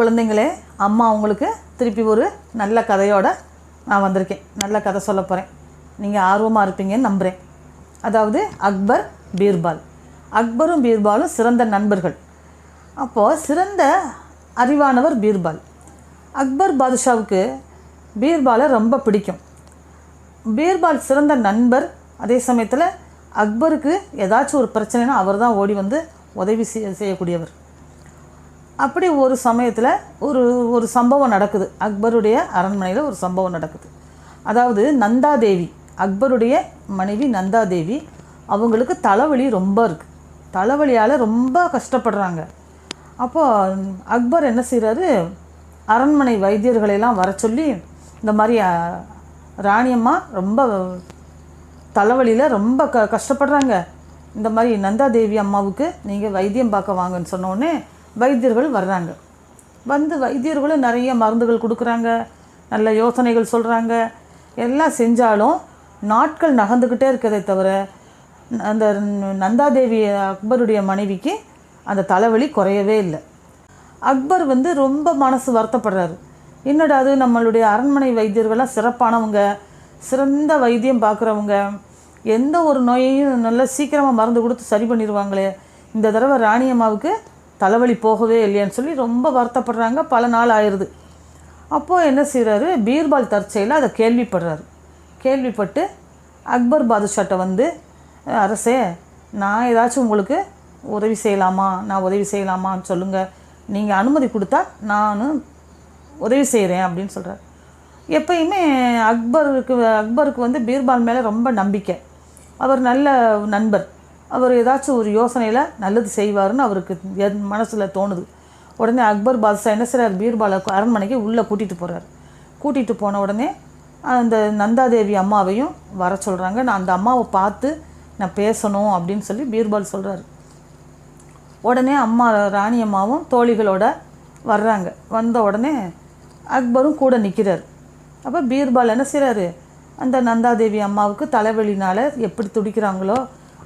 குழந்தைங்களே அம்மா அவங்களுக்கு திருப்பி ஒரு நல்ல கதையோட நான் வந்திருக்கேன். நல்ல கதை சொல்ல போகிறேன் நீங்கள் ஆர்வமாக இருப்பீங்கன்னு நம்புகிறேன் அதாவது அக்பர் பீர்பால். அக்பரும் பீர்பாலும் சிறந்த நண்பர்கள். அப்போது சிறந்த அறிவானவர் பீர்பால். அக்பர் பாதுஷாவுக்கு பீர்பாலை ரொம்ப பிடிக்கும். பீர்பால் சிறந்த நண்பர் அதே சமயத்தில் அக்பருக்கு ஏதாச்சும் ஒரு பிரச்சனைனா அவர் தான் ஓடி வந்து உதவி செய்ய செய்யக்கூடியவர். அப்படி ஒரு சமயத்தில் ஒரு ஒரு சம்பவம் நடக்குது. அக்பருடைய அரண்மனையில் ஒரு சம்பவம் நடக்குது. அதாவது நந்தாதேவி அக்பருடைய மனைவி நந்தாதேவி அவங்களுக்கு தலைவலி ரொம்ப இருக்குது தலைவலியால் ரொம்ப கஷ்டப்படுறாங்க. அப்போது அக்பர் என்ன செய்கிறாரு அரண்மனை வைத்தியர்களையெல்லாம் வர சொல்லி இந்த மாதிரி ராணியம்மா ரொம்ப தலைவலியில் ரொம்ப க கஷ்டப்படுறாங்க. இந்த மாதிரி நந்தாதேவி அம்மாவுக்கு நீங்கள் வைத்தியம் பார்க்க வாங்கன்னு சொன்னோடனே வைத்தியர்கள் வர்றாங்க. வந்து வைத்தியர்களும் நிறைய மருந்துகள் கொடுக்குறாங்க நல்ல யோசனைகள் சொல்கிறாங்க எல்லாம் செஞ்சாலும் நாட்கள் நகர்ந்துக்கிட்டே இருக்கிறதே தவிர அந்த நந்தாதேவி அக்பருடைய மனைவிக்கு அந்த தலைவலி குறையவே இல்லை. அக்பர் வந்து ரொம்ப மனசு வருத்தப்படுறாரு. என்னடா அது நம்மளுடைய அரண்மனை வைத்தியர்கள்லாம் சிறப்பானவங்க சிறந்த வைத்தியம் பார்க்குறவங்க எந்த ஒரு நோயையும் நல்லா சீக்கிரமாக மருந்து கொடுத்து சரி பண்ணிடுவாங்களே. இந்த தடவை ராணி அம்மாவுக்கு தலைவலி போகவே இல்லையான்னு சொல்லி ரொம்ப வருத்தப்படுறாங்க. பல நாள் ஆயிடுது அப்போது என்ன செய்கிறாரு பீர்பால் தற்செயலில் அதை கேள்விப்படுறாரு. கேள்விப்பட்டு அக்பர் பாதுஷாட்ட வந்து அரசே நான் ஏதாச்சும் உங்களுக்கு உதவி செய்யலாமா? நான் உதவி செய்யலாமான்னு சொல்லுங்கள் நீங்கள் அனுமதி கொடுத்தா நானும் உதவி செய்கிறேன் அப்படின்னு சொல்கிறார் எப்பயுமே அக்பருக்கு அக்பருக்கு வந்து பீர்பால் மேலே ரொம்ப நம்பிக்கை. அவர் நல்ல நண்பர். அவர் ஏதாச்சும் ஒரு யோசனையில் நல்லது செய்வாருன்னு அவருக்கு என் மனசில் தோணுது. உடனே அக்பர் பாதுஷா என்ன செய்கிறார் பீர்பாலை அரண்மனைக்கு உள்ளே கூட்டிகிட்டு போகிறார் கூட்டிகிட்டு போன உடனே அந்த நந்தாதேவி அம்மாவையும் வர சொல்கிறாங்க நான் அந்த அம்மாவை பார்த்து நான் பேசணும் அப்படின்னு சொல்லி பீர்பால் சொல்கிறாரு உடனே அம்மா ராணி அம்மாவும் தோழிகளோட வர்றாங்க. வந்த உடனே அக்பரும் கூட நிற்கிறார் அப்போ பீர்பால் என்ன செய்கிறாரு அந்த நந்தாதேவி அம்மாவுக்கு தலைவலினால் எப்படி துடிக்கிறாங்களோ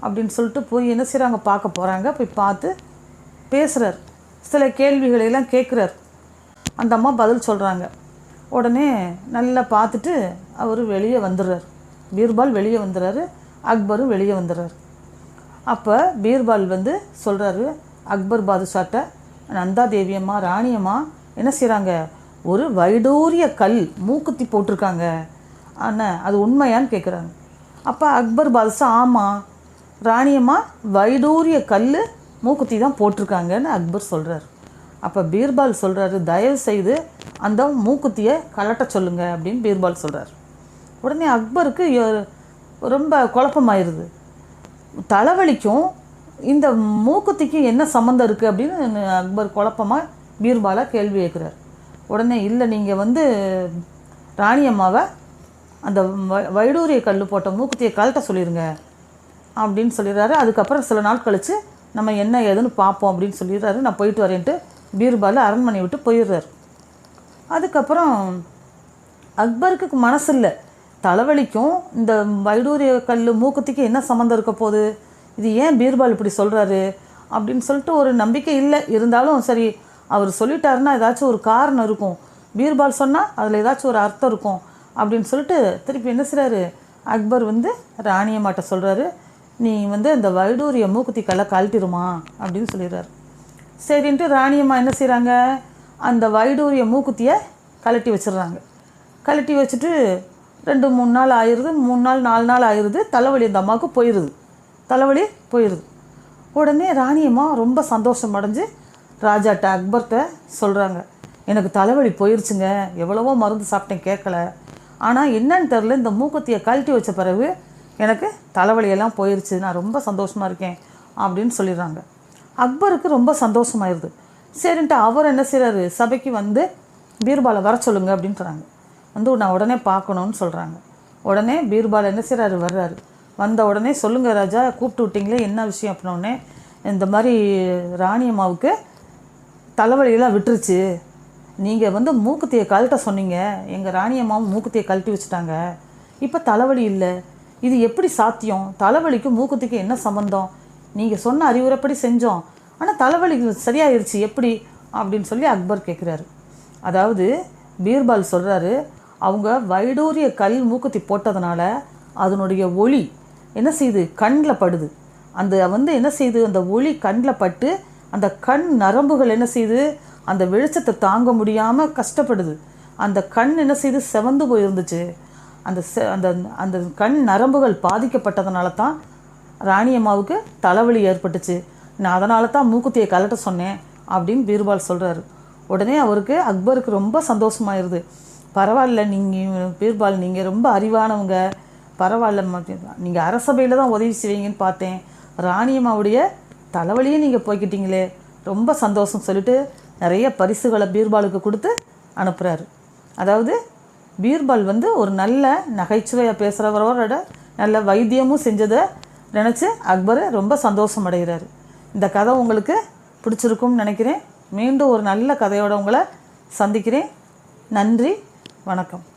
அப்படின்னு சொல்லிட்டு போய் என்ன செய்கிறாங்க பார்க்க போகிறாங்க போய் பார்த்து பேசுகிறார் சில கேள்விகளையெல்லாம் கேட்குறார். அந்த அம்மா பதில் சொல்கிறாங்க உடனே நல்லா பார்த்துட்டு அவர் வெளியே வந்துடுறார். பீர்பால் வெளியே வந்துடுறாரு. அக்பரும் வெளியே வந்துடுறார். அப்போ பீர்பால் வந்து சொல்கிறாரு அக்பர் பாதுஷாட்ட நந்தாதேவி அம்மா ராணியம்மா என்ன செய்கிறாங்க ஒரு வைடூரிய கல் மூக்குத்தி போட்டிருக்காங்க. ஆனால் அது உண்மையான்னு கேட்குறாங்க அப்போ அக்பர் பாதுஷா ஆமாம் ராணியம்மா வைடூரிய கல் மூக்குத்தி தான் போட்டிருக்காங்கன்னு அக்பர் சொல்கிறார் அப்போ பீர்பால் சொல்கிறாரு தயவு செய்து அந்த மூக்குத்தியை கலட்ட சொல்லுங்க அப்படின்னு பீர்பால் சொல்கிறார் உடனே அக்பருக்கு யோ- ரொம்ப குழப்பமாயிருது. தலைவலிக்கும் இந்த மூக்குத்திக்கும் என்ன சம்மந்தம் இருக்குது அப்படின்னு அக்பர் குழப்பமாக பீர்பாலை கேள்வி கேட்குறார். உடனே இல்லை நீங்கள் வந்து ராணி அம்மாவை அந்த வ- வைடூரிய கல் போட்ட மூக்குத்தியை கழட்ட சொல்லிடுங்க அப்படின்னு சொல்லிடுறாரு. அதுக்கப்புறம் சில நாள் கழித்து நம்ம என்ன ஏதுன்னு பார்ப்போம் அப்படின்னு சொல்லிடுறாரு. நான் போயிட்டு வரேன்ட்டு பீர்பால் அரண்மனை விட்டு போயிடுறாரு. அதுக்கப்புறம் அக்பருக்கு மனசு இல்லை. தலைவலிக்கும் இந்த வைடூரிய கல் மூக்கத்துக்கு என்ன சம்மந்தம் இருக்க போகுது? இது ஏன் பீர்பால் இப்படி சொல்கிறாரு அப்படின்னு சொல்லிட்டு ஒரு நம்பிக்கை இல்லை. இருந்தாலும் சரி அவர் சொல்லிட்டாருன்னா ஏதாச்சும் ஒரு காரணம் இருக்கும். பீர்பால் சொன்னால் அதில் ஏதாச்சும் ஒரு அர்த்தம் இருக்கும். அப்படின்னு சொல்லிட்டு திருப்பி என்ன செய்கிறாரு அக்பர் வந்து ராணியம்மாட்ட சொல்கிறாரு நீ வந்து அந்த வைடூரிய மூக்குத்தி கழட்டிடுமா அப்படின்னு சொல்லிடுறாரு. சரின்ட்டு ராணியம்மா என்ன செய்கிறாங்க அந்த வைடூரிய மூக்குத்தியை கழட்டி வச்சிடுறாங்க. கழட்டி வச்சுட்டு ரெண்டு மூணு நாள் ஆயிடுது. மூணு நாள் நாலு நாள் ஆயிடுது. தலைவலி அந்த அம்மாவுக்கு போயிடுது தலைவலி போயிடுது உடனே ராணியம்மா ரொம்ப சந்தோஷம் அடைஞ்சு ராஜாட்ட அக்பர்கிட்ட சொல்கிறாங்க எனக்கு தலைவலி போயிருச்சுங்க. எவ்வளவோ மருந்து சாப்பிட்டேன் கேட்கல. ஆனால் என்னன்னு தெரில இந்த மூக்குத்தியை கழட்டி வச்ச பிறகு எனக்கு தலைவலியெல்லாம் போயிருச்சு நான் ரொம்ப சந்தோஷமாக இருக்கேன் அப்படின்னு சொல்லிடுறாங்க. அக்பருக்கு ரொம்ப சந்தோஷமாயிருது. சரின்ட்டு அவர் என்ன செய்கிறாரு சபைக்கு வந்து பீர்பாலை வர சொல்லுங்க அப்படின்றாங்க. வந்து நான் உடனே பார்க்கணுன்னு சொல்கிறாங்க உடனே பீர்பால் என்ன செய்கிறாரு வர்றாரு. வந்த உடனே சொல்லுங்கள் ராஜா கூப்பிட்டு விட்டீங்களே என்ன விஷயம் அப்படின்னோடனே இந்த மாதிரி ராணி அம்மாவுக்கு தலைவலியெல்லாம் விட்டுருச்சு. நீங்கள் வந்து மூக்குத்தியை கழட்ட சொன்னீங்க. எங்கள் ராணி அம்மாவும் மூக்குத்தியை கழட்டி வச்சுட்டாங்க. இப்போ தலைவலி இல்லை. இது எப்படி சாத்தியம்? தலைவலிக்கும் மூக்குத்திக்கும் என்ன சம்மந்தம் நீங்கள் சொன்ன அறிவுரைப்படி செஞ்சோம். ஆனால் தலைவலி சரியாயிருச்சு எப்படி? அப்படின்னு சொல்லி அக்பர் கேட்குறாரு அதாவது பீர்பால் சொல்கிறாரு அவங்க வைடூரிய கல் மூக்குத்தி போட்டதுனால அதனுடைய ஒளி என்ன செய்யுது கண்ணில் படுது. அந்த வந்து என்ன செய்யுது அந்த ஒளி கண்ணில் பட்டு அந்த கண் நரம்புகள் என்ன செய்யுது அந்த வெளிச்சத்தை தாங்க முடியாமல் கஷ்டப்படுது. அந்த கண் என்ன செய்யுது செவந்து போயிருந்துச்சு. அந்த அந்த அந்த கண் நரம்புகள் பாதிக்கப்பட்டதுனால தான் ராணி அம்மாவுக்கு தலைவலி ஏற்பட்டுச்சு. நான் அதனால தான் மூக்குத்தியை கலட்ட சொன்னேன் அப்படின்னு பீர்பால் சொல்கிறாரு உடனே அவருக்கு அக்பருக்கு ரொம்ப சந்தோஷமாயிருது. பரவாயில்ல நீங்கள் பீர்பால் நீங்கள் ரொம்ப அறிவானவங்க. பரவாயில்ல நீங்கள் அரசபையில் தான் உதவி செய்வீங்கன்னு பார்த்தேன். ராணியம்மாவுடைய தலைவலியே நீங்கள் போய்கிட்டீங்களே ரொம்ப சந்தோஷம் சொல்லிட்டு நிறைய பரிசுகளை பீர்பாலுக்கு கொடுத்து அனுப்புகிறாரு அதாவது பீர்பால் வந்து ஒரு நல்ல நகைச்சுவையாக பேசுகிறவரோட நல்ல வைத்தியமும் செஞ்சதை நினச்சி அக்பர் ரொம்ப சந்தோஷம் அடைகிறாரு. இந்த கதை உங்களுக்கு பிடிச்சிருக்கும்னு நினைக்கிறேன். மீண்டும் ஒரு நல்ல கதையோட உங்களை சந்திக்கிறேன். நன்றி. வணக்கம்.